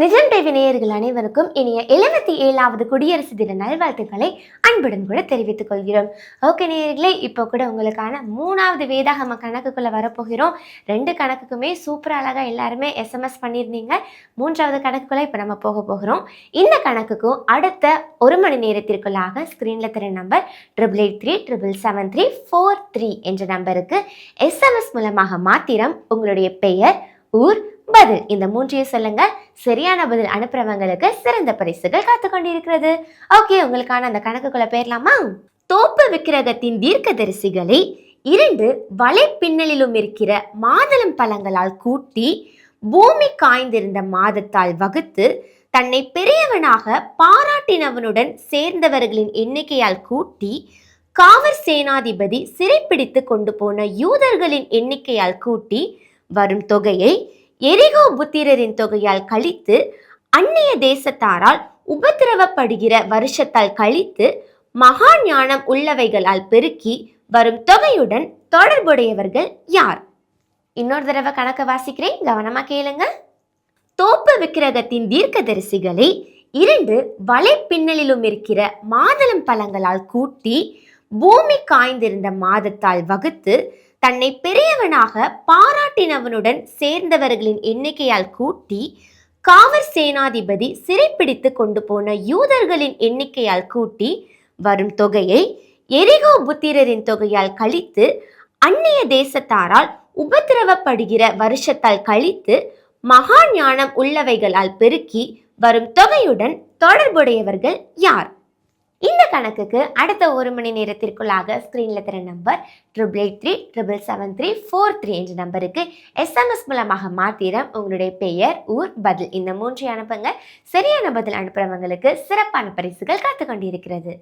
நிஜம் டிவி நேயர்கள் அனைவருக்கும் இனிய எழுபத்தி ஏழாவது குடியரசு தின நல்வாழ்த்துக்களை அன்புடன் கூட தெரிவித்துக் கொள்கிறோம். ஓகே நேயர்களே இப்போ கூட உங்களுக்கான மூணாவது வேதாகம கணக்குக்குள்ளே வரப்போகிறோம். ரெண்டு கணக்குக்குமே சூப்பர் அழகாக எல்லாருமே எஸ்எம்எஸ் பண்ணியிருந்தீங்க. மூன்றாவது கணக்குக்குள்ளே இப்போ நம்ம போக போகிறோம். இந்த கணக்குக்கும் அடுத்த ஒரு மணி நேரத்திற்குள்ளாக ஸ்க்ரீனில் தர number triple eight three triple seven three four three என்ற நம்பருக்கு எஸ்எம்எஸ் மூலமாக மாத்திரம் உங்களுடைய பெயர் ஊர் பதில். இந்த மூன்றையும் சொல்லுங்க. சரியான பதில் அனுப்புறவங்களுக்கு சிறந்த பரிசுகள் காத்து கொண்டிருக்கிறது ஓகே உங்களுக்கான அந்த கணக்குக்குள்ள போயிடலாமா தோப்பு விக்கிரகத்தின் தீர்க்கதரிசிகளை இரண்டு வலைப்பின்னலிலும் இருக்கிற மாதுளம் பழங்களால் கூட்டி பூமி காய்ந்திருந்த மாதத்தால் வகுத்து தன்னை பெரியவனாக பாராட்டினவனுடன் சேர்ந்தவர்களின் எண்ணிக்கையால் கூட்டி காவற் சேனாதிபதி சிறைப்பிடித்து கொண்டு போன யூதர்களின் எண்ணிக்கையால் கூட்டி வரும் தொகையை எரிகோ புத்திரரின் தொகையால் கழித்து அந்நிய தேசத்தாரால் உபத்திரவப்படுகிற வருஷத்தால் கழித்து மகா ஞானம் உள்ளவைகளால் பெருக்கி வரும் தொகையுடன் தொடர்புடையவர்கள் யார்? இன்னொரு தடவை கணக்க வாசிக்கிறேன். கவனமா கேளுங்க. தோப்பு விக்கிரகத்தின் தீர்க்கதரிசிகளை இரண்டு வலைப்பின்னலிலும் இருக்கிற மாதுளம் பழங்களால் கூட்டி பூமி காய்ந்திருந்த மாதத்தால் வகுத்து தன்னை பெரியவனாக பாராட்டினவனுடன் சேர்ந்தவர்களின் எண்ணிக்கையால் கூட்டி காவற் சேனாதிபதி சிறைப்பிடித்து கொண்டு போன யூதர்களின் எண்ணிக்கையால் கூட்டி வரும் தொகையை எரிகோ புத்திரரின் தொகையால் கழித்து அந்நிய தேசத்தாரால் உபத்திரவப்படுகிற வருஷத்தால் கழித்து மகா ஞானம் உள்ளவைகளால் பெருக்கி வரும் தொகையுடன் தொடர்புடையவர்கள் யார்? கணக்குக்கு அடுத்த ஒரு மணி நேரத்திற்குள்ளாக ஸ்க்ரீனில் தர number triple eight three triple seven three four three என்ற நம்பருக்கு எஸ்எம்எஸ் மூலமாக மாத்திரம் உங்களுடைய பெயர் ஊர் பதில் இந்த மூன்றை அனுப்புங்க. சரியான பதில் அனுப்புறவங்களுக்கு சிறப்பான பரிசுகள் காத்து கொண்டிருக்கிறது